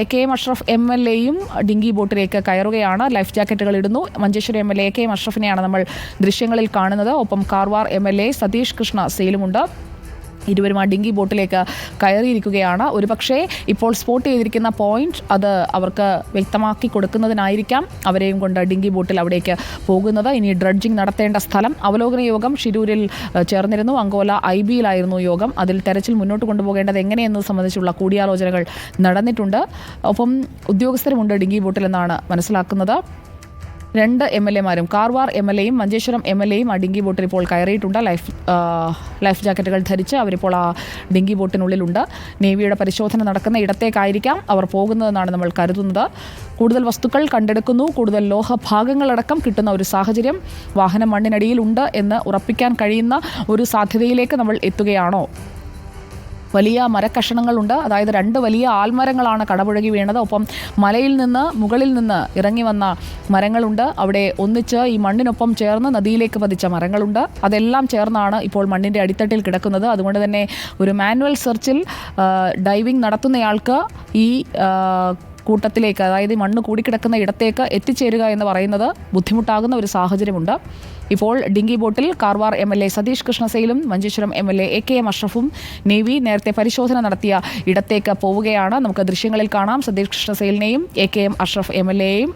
A K M Ashraf M L എയും dinghy ബോട്ടിലേക്ക് കയറുകയാണ്. ലൈഫ് ജാക്കറ്റുകൾ ഇടുന്നു. Manjeshwaram M L A K M അഷ്റഫിനെയാണ് നമ്മൾ ദൃശ്യങ്ങളിൽ കാണുന്നത്. ഒപ്പം Karwar M L A Satish Krishna സെയിലുമുണ്ട് ഇരുവരും ആ ഡിങ്കി ബോട്ടിലേക്ക് കയറിയിരിക്കുകയാണ്. ഒരു പക്ഷേ ഇപ്പോൾ സ്പോട്ട് ചെയ്തിരിക്കുന്ന പോയിന്റ് അത് അവർക്ക് വ്യക്തമാക്കി കൊടുക്കുന്നതിനായിരിക്കാം അവരെയും കൊണ്ട് ഡിങ്കി ബോട്ടിൽ അവിടേക്ക് പോകുന്നത്. ഇനി ഡ്രഡ്ജിംഗ് നടത്തേണ്ട സ്ഥലം അവലോകന യോഗം ഷിരൂരിൽ ചേർന്നിരുന്നു. അങ്കോല ഐ ബിയിലായിരുന്നു യോഗം. അതിൽ തെരച്ചിൽ മുന്നോട്ട് കൊണ്ടുപോകേണ്ടത് എങ്ങനെയെന്നത് സംബന്ധിച്ചുള്ള കൂടിയാലോചനകൾ നടന്നിട്ടുണ്ട്. ഒപ്പം ഉദ്യോഗസ്ഥരുമുണ്ട് ഡിങ്കി ബോട്ടിൽ എന്നാണ് മനസ്സിലാക്കുന്നത്. രണ്ട് എം എൽ എമാരും കാർവാർ എം എൽ എയും മഞ്ചേശ്വരം എം എൽ എയും ആ ഡിങ്കി ബോട്ടിൽ ഇപ്പോൾ കയറിയിട്ടുണ്ട്. ലൈഫ് ലൈഫ് ജാക്കറ്റുകൾ ധരിച്ച് അവരിപ്പോൾ ആ ഡിങ്കി ബോട്ടിനുള്ളിലുണ്ട്. നേവിയുടെ പരിശോധന നടക്കുന്ന ഇടത്തേക്കായിരിക്കാം അവർ പോകുന്നതെന്നാണ് നമ്മൾ കരുതുന്നത്. കൂടുതൽ വസ്തുക്കൾ കണ്ടെടുക്കുന്നു. കൂടുതൽ ലോഹഭാഗങ്ങളടക്കം കിട്ടുന്ന ഒരു സാഹചര്യം വാഹനം മണ്ണിനടിയിലുണ്ട് എന്ന് ഉറപ്പിക്കാൻ കഴിയുന്ന ഒരു സാധ്യതയിലേക്ക് നമ്മൾ എത്തുകയാണോ? വലിയ മരക്കഷണങ്ങളുണ്ട്. അതായത് രണ്ട് വലിയ ആൽമരങ്ങളാണ് കടപുഴകി വീണത്. ഒപ്പം മലയിൽ നിന്ന് മുകളിൽ നിന്ന് ഇറങ്ങി വന്ന മരങ്ങളുണ്ട്. അവിടെ ഒന്നിച്ച് ഈ മണ്ണിനൊപ്പം ചേർന്ന് നദിയിലേക്ക് പതിച്ച മരങ്ങളുണ്ട്. അതെല്ലാം ചേർന്നാണ് ഇപ്പോൾ മണ്ണിന്റെ അടിത്തട്ടിൽ കിടക്കുന്നത്. അതുകൊണ്ട് തന്നെ ഒരു മാനുവൽ സെർച്ചിൽ ഡൈവിംഗ് നടത്തുന്നയാൾക്ക് ഈ കൂട്ടത്തിലേക്ക് അതായത് മണ്ണ് കൂടിക്കിടക്കുന്ന ഇടത്തേക്ക് എത്തിച്ചേരുക എന്ന് പറയുന്നത് ബുദ്ധിമുട്ടാകുന്ന ഒരു സാഹചര്യമുണ്ട്. ഇപ്പോൾ dinghy bottle Karwar M L A Satish കൃഷ്ണസയിലും Manjeshwaram M L A A K M അഷ്റഫും navy നേരത്തെ പരിശോധന നടത്തിയ ഇടത്തേക്ക് പോവുകയാണ്. നമുക്ക് ദൃശ്യങ്ങളിൽ കാണാം. Satish കൃഷ്ണസയിലിനെയും A K M Ashraf M L എയും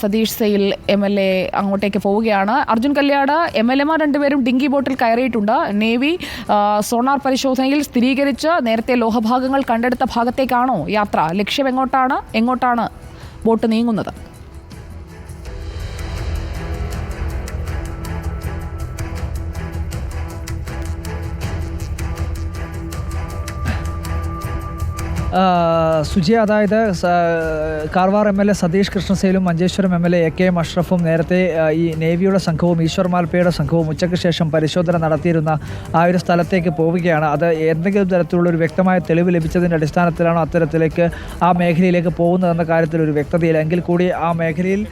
Satish Sail M L A അങ്ങോട്ടേക്ക് പോവുകയാണ്. അർജുൻ കല്യാട് എം എൽ എമാർ രണ്ടുപേരും ഡിങ്കി ബോട്ടിൽ കയറിയിട്ടുണ്ട്. നേവി സോണാർ പരിശോധനയിൽ സ്ഥിരീകരിച്ച് നേരത്തെ ലോഹഭാഗങ്ങൾ കണ്ടെടുത്ത ഭാഗത്തേക്കാണോ യാത്ര? ലക്ഷ്യം എങ്ങോട്ടാണ് എങ്ങോട്ടാണ് ബോട്ട് നീങ്ങുന്നത്? സുജി അതായത് Karwar M L A Satish കൃഷ്ണസേലും Manjeshwaram M L A A K M അഷ്റഫും നേരത്തെ ഈ നേവിയുടെ സംഘവും ഈശ്വർ മാൽപ്പയുടെ സംഘവും ഉച്ചയ്ക്ക് ശേഷം പരിശോധന നടത്തിയിരുന്ന ആ ഒരു സ്ഥലത്തേക്ക് പോവുകയാണ്. അത് എന്തെങ്കിലും തരത്തിലുള്ള ഒരു വ്യക്തമായ തെളിവ് ലഭിച്ചതിന്റെ അടിസ്ഥാനത്തിലാണോ അത്തരത്തിലേക്ക് ആ മേഖലയിലേക്ക് പോകുന്നതെന്ന കാര്യത്തിൽ ഒരു വ്യക്തതയില്ല. എങ്കിൽ കൂടി ആ മേഖലയിൽ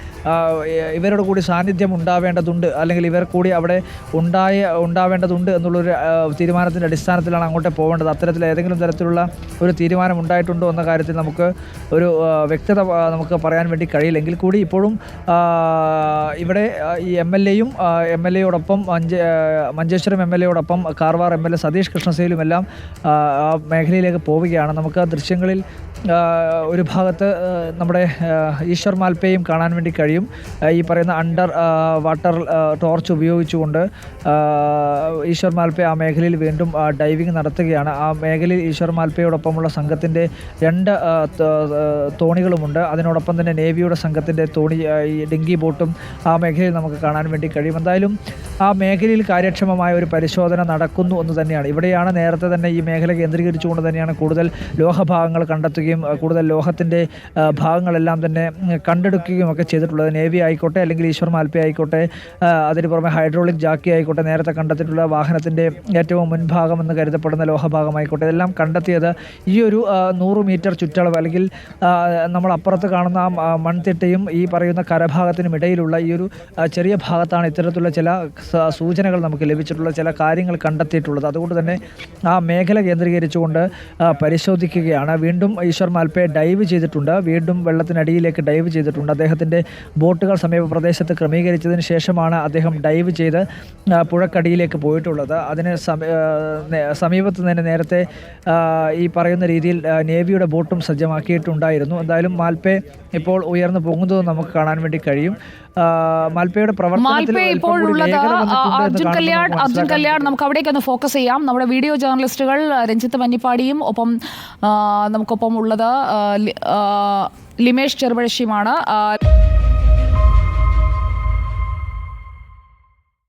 ഇവരോട് കൂടി സാന്നിധ്യം ഉണ്ടാവേണ്ടതുണ്ട് അല്ലെങ്കിൽ ഇവർ കൂടി അവിടെ ഉണ്ടായ ഉണ്ടാവേണ്ടതുണ്ട് എന്നുള്ളൊരു തീരുമാനത്തിന്റെ അടിസ്ഥാനത്തിലാണ് അങ്ങോട്ട് പോകേണ്ടത് അത്തരത്തിൽ ഏതെങ്കിലും തരത്തിലുള്ള ഒരു തീരുമാനം ഉണ്ടായിട്ടുണ്ടോ എന്ന കാര്യത്തിൽ നമുക്ക് ഒരു വ്യക്തത നമുക്ക് പറയാൻ വേണ്ടി കഴിയില്ലെങ്കിൽ കൂടി ഇപ്പോഴും ഇവിടെ ഈ എം എൽ എയും എം എൽ എയോടൊപ്പം മഞ്ചേ Manjeshwaram M L എയോടൊപ്പം Karwar M L A Satish കൃഷ്ണസേലും എല്ലാം മേഖലയിലേക്ക് പോവുകയാണ്. നമുക്ക് ആ ദൃശ്യങ്ങളിൽ ഒരു ഭാഗത്ത് നമ്മുടെ ഈശ്വർ മാൽപ്പയും കാണാൻ വേണ്ടി കഴിയും. ഈ പറയുന്ന അണ്ടർ വാട്ടർ ടോർച്ച് ഉപയോഗിച്ചുകൊണ്ട് ഈശ്വർ മാൽപ്പ ആ മേഖലയിൽ വീണ്ടും ഡൈവിംഗ് നടത്തുകയാണ്. ആ മേഖലയിൽ ഈശ്വർ മാൽപ്പയോടൊപ്പമുള്ള സംഘത്തിന്റെ രണ്ട് തോണികളുമുണ്ട്. അതിനോടൊപ്പം തന്നെ നേവിയുടെ സംഘത്തിന്റെ തോണി ഈ ഡിങ്കി ബോട്ടും ആ മേഖലയിൽ നമുക്ക് കാണാൻ വേണ്ടി കഴിയും. എന്തായാലും ആ മേഖലയിൽ കാര്യക്ഷമമായ ഒരു പരിശോധന നടക്കുന്നു എന്ന് തന്നെയാണ്. ഇവിടെയാണ് നേരത്തെ തന്നെ ഈ മേഖല കേന്ദ്രീകരിച്ചുകൊണ്ട് തന്നെയാണ് കൂടുതൽ ലോഹഭാഗങ്ങൾ കണ്ടെത്തുകയും കൂടുതൽ ലോഹത്തിന്റെ ഭാഗങ്ങളെല്ലാം തന്നെ കണ്ടെടുക്കുകയും ഒക്കെ ചെയ്തിട്ടുള്ളത്. നേവി ആയിക്കോട്ടെ അല്ലെങ്കിൽ ഈശ്വർ മാൽപ്പ ആയിക്കോട്ടെ അതിന് പുറമെ ഹൈഡ്രോളിക് ജാക്കി ആയിക്കോട്ടെ നേരത്തെ കണ്ടെത്തിയിട്ടുള്ള വാഹനത്തിന്റെ ഏറ്റവും മുൻഭാഗം എന്ന് കരുതപ്പെടുന്ന ലോഹഭാഗമായിക്കോട്ടെ ഇതെല്ലാം കണ്ടെത്തിയത് ഈ ഒരു നൂറ് മീറ്റർ ചുറ്റളവ് അല്ലെങ്കിൽ നമ്മൾ അപ്പുറത്ത് കാണുന്ന ആ മൺതിട്ടയും ഈ പറയുന്ന കരഭാഗത്തിനും ഇടയിലുള്ള ഈ ഒരു ചെറിയ ഭാഗത്താണ് ഇത്തരത്തിലുള്ള ചില സൂചനകൾ നമുക്ക് ലഭിച്ചിട്ടുള്ള ചില കാര്യങ്ങൾ കണ്ടെത്തിയിട്ടുള്ളത്. അതുകൊണ്ട് തന്നെ ആ മേഖല കേന്ദ്രീകരിച്ചുകൊണ്ട് പരിശോധിക്കുകയാണ്. വീണ്ടും ഈശ്വർ മാൽപ്പയെ ഡൈവ് ചെയ്തിട്ടുണ്ട്. വീണ്ടും വെള്ളത്തിനടിയിലേക്ക് ഡൈവ് ചെയ്തിട്ടുണ്ട്. അദ്ദേഹത്തിന്റെ ബോട്ടുകൾ സമീപ പ്രദേശത്ത് ക്രമീകരിച്ചതിന് ശേഷമാണ് അദ്ദേഹം ഡൈവ് ചെയ്ത് പുഴക്കടിയിലേക്ക് പോയിട്ടുള്ളത്. അതിന് സമീപത്ത് തന്നെ നേരത്തെ ഈ പറയുന്ന രീതിയിൽ നേവിയുടെ ബോട്ടും സജ്ജമാക്കിയിട്ടുണ്ടായിരുന്നു. എന്തായാലും മാൽപ്പെ ഇപ്പോൾ ഉയർന്നു പോകുന്നത് നമുക്ക് കാണാൻ വേണ്ടി കഴിയും. മാൽപേയുടെ മാൽപ്പയുടെ അർജുൻ കല്യാൺ നമുക്ക് അർജുൻ കല്യാൺ നമുക്ക് അവിടേക്ക് ഒന്ന് ഫോക്കസ് ചെയ്യാം. നമ്മുടെ വീഡിയോ ജേർണലിസ്റ്റുകൾ രഞ്ജിത്ത് മഞ്ഞിപ്പാടിയും ഒപ്പം നമുക്കൊപ്പം ഉള്ളത് ലിമേഷ് ചെറുപഴശ്ശിയുമാണ്.